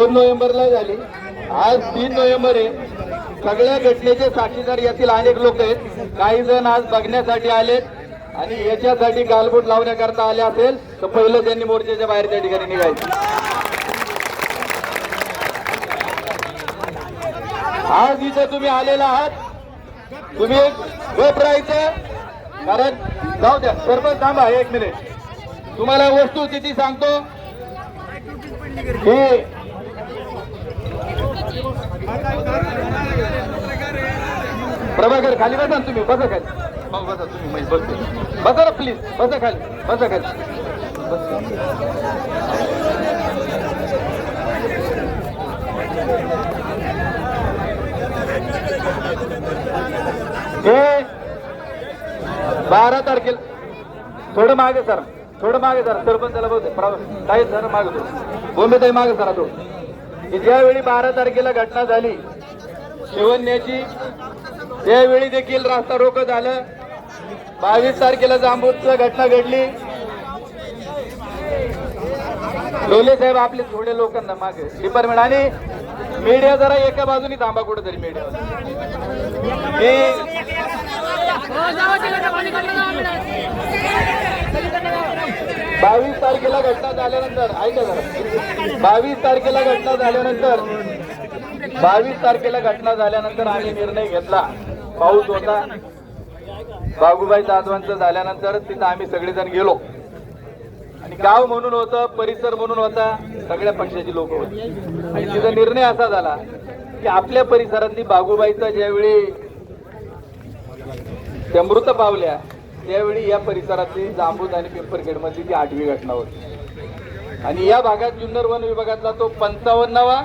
दोन नोव्हेंबरला झाली. आज तीन नोव्हेंबर आहे. सगळ्या घटनेचे साक्षीदार यातील अनेक लोक आहेत. काही जण आज बघण्यासाठी आलेत आणि याच्यासाठी गालबोट लावण्याकरता आले असेल तर पहिलं त्यांनी मोर्चाच्या बाहेर त्या ठिकाणी निघायचं. आज इथं तुम्ही आलेला आहात. तुम्ही एक गप राहायचं. कारण जाऊ द्या सरपंच थांबा एक मिनिट. तुम्हाला वस्तुस्थिती सांगतो. की प्रभाकर खाली बसा तुम्ही बसा खाली. बसा तुम्ही बसतो. बसा ना प्लीज बसा खाली बसा खाली. हे बारा तारखेला. थोडं मागे सर थोडं मागे सर. सरपंचाला बोलते काही सर मागे तो बोंबे ताई मागे सरा तो. ज्यावेळी बारा तारखेला घटना झाली शिवन्याची त्यावेळी देखील रास्ता रोक झालं. बावीस तारखेला जांबूतचं घटना घडली. लोले साहेब आपले थोडे लोकांना मागे. डिपार्टमेंट आणि मीडिया जरा एका बाजूनी थांबा कुठेतरी मीडिया मी बावीस तारखेला घटना झाल्यानंतर ऐका जरा. बावीस तारखेला घटना झाल्यानंतर बावीस तारखेला घटना झाल्यानंतर आम्ही निर्णय घेतला. पाऊस होता. बाबूबाई जाधवांचं झाल्यानंतर तिथं आम्ही सगळेजण गेलो. आणि गाव म्हणून होतं परिसर म्हणून होता सगळ्या पक्षाची लोक होती. आणि तिचा निर्णय असा झाला की आपल्या परिसरातली बागुबाईचा ज्यावेळी त्या मृत पावल्या त्यावेळी या परिसरातली जांबूत आणि पिंपरखेडमधली ती आठवी घटना होती. आणि या भागात जुन्नर वन विभागातला तो पंचावन्नावा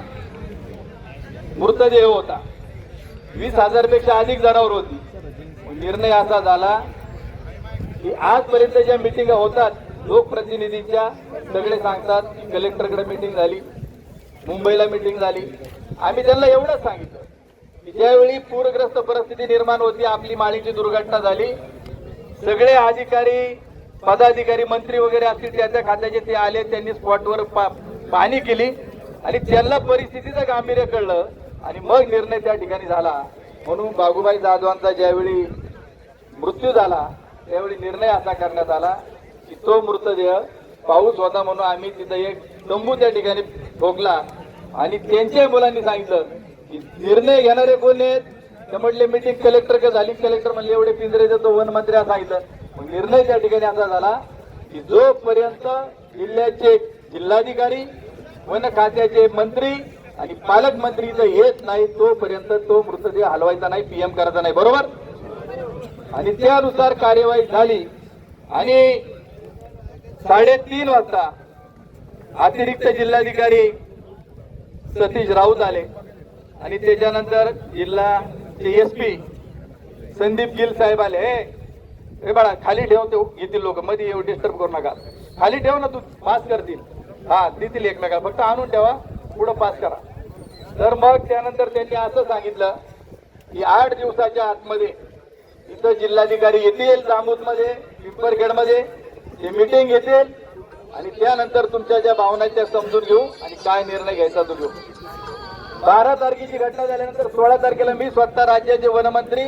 मृतदेह होता. वीस हजारपेक्षा अधिक जनावर होती. निर्णय असा झाला की आजपर्यंत ज्या मिटिंग होतात लोकप्रतिनिधींच्या सगळे सांगतात कलेक्टरकडे मिटिंग झाली मुंबईला मिटिंग झाली. आम्ही त्यांना एवढंच सांगितलं की ज्यावेळी पूरग्रस्त परिस्थिती निर्माण होती आपली माळीची दुर्घटना झाली सगळे अधिकारी पदाधिकारी मंत्री वगैरे असतील त्याच्या खात्याचे ते आले त्यांनी स्पॉटवर पा- पाहणी केली. आणि त्यांना परिस्थितीचं गांभीर्य कळलं. आणि मग निर्णय त्या ठिकाणी झाला. म्हणून बागुबाई जाधवांचा ज्यावेळी मृत्यू झाला त्यावेळी निर्णय असा करण्यात आला की तो मृतदेह पाऊस होता म्हणून आम्ही तिथं एक तंबू त्या ठिकाणी ठोकला. आणि त्यांच्या मुलांनी सांगितलं की निर्णय घेणारे कोण आहेत? ते म्हटले मीटिंग कलेक्टर का झाली? कलेक्टर म्हणले एवढे पिंजरे देतो वन मंत्री असं सांगितलं मग निर्णय त्या ठिकाणी असा झाला की जोपर्यंत जिल्ह्याचे जिल्हाधिकारी वन खात्याचे मंत्री आणि पालकमंत्री इथं येत नाही तोपर्यंत तो मृतदेह हलवायचा नाही पीएम करायचा नाही बरोबर? आणि त्यानुसार कार्यवाही झाली. आणि साडेतीन वाजता अतिरिक्त जिल्हाधिकारी सतीश राऊत आले. आणि त्याच्यानंतर जिल्हा एस पी संदीप गिल साहेब आले. हे ए बाळा खाली ठेव ते येतील लोक. मध्ये येऊ डिस्टर्ब करू नका. खाली ठेव ना तू पास करतील. हा देतील एकमेका फक्त आणून ठेवा. पुढं पास करा. तर मग त्यानंतर त्यांनी असं सांगितलं की आठ दिवसाच्या आतमध्ये इथं जिल्हाधिकारी येतील जांबूतमध्ये पिंपरखेडमध्ये. ते मिटिंग घेतील. आणि त्यानंतर तुमच्या ज्या भावना त्या समजून घेऊ आणि काय निर्णय घ्यायचा तो घेऊ. बारा तारखेची घटना झाल्यानंतर सोळा तारखेला मी स्वतः राज्याचे वनमंत्री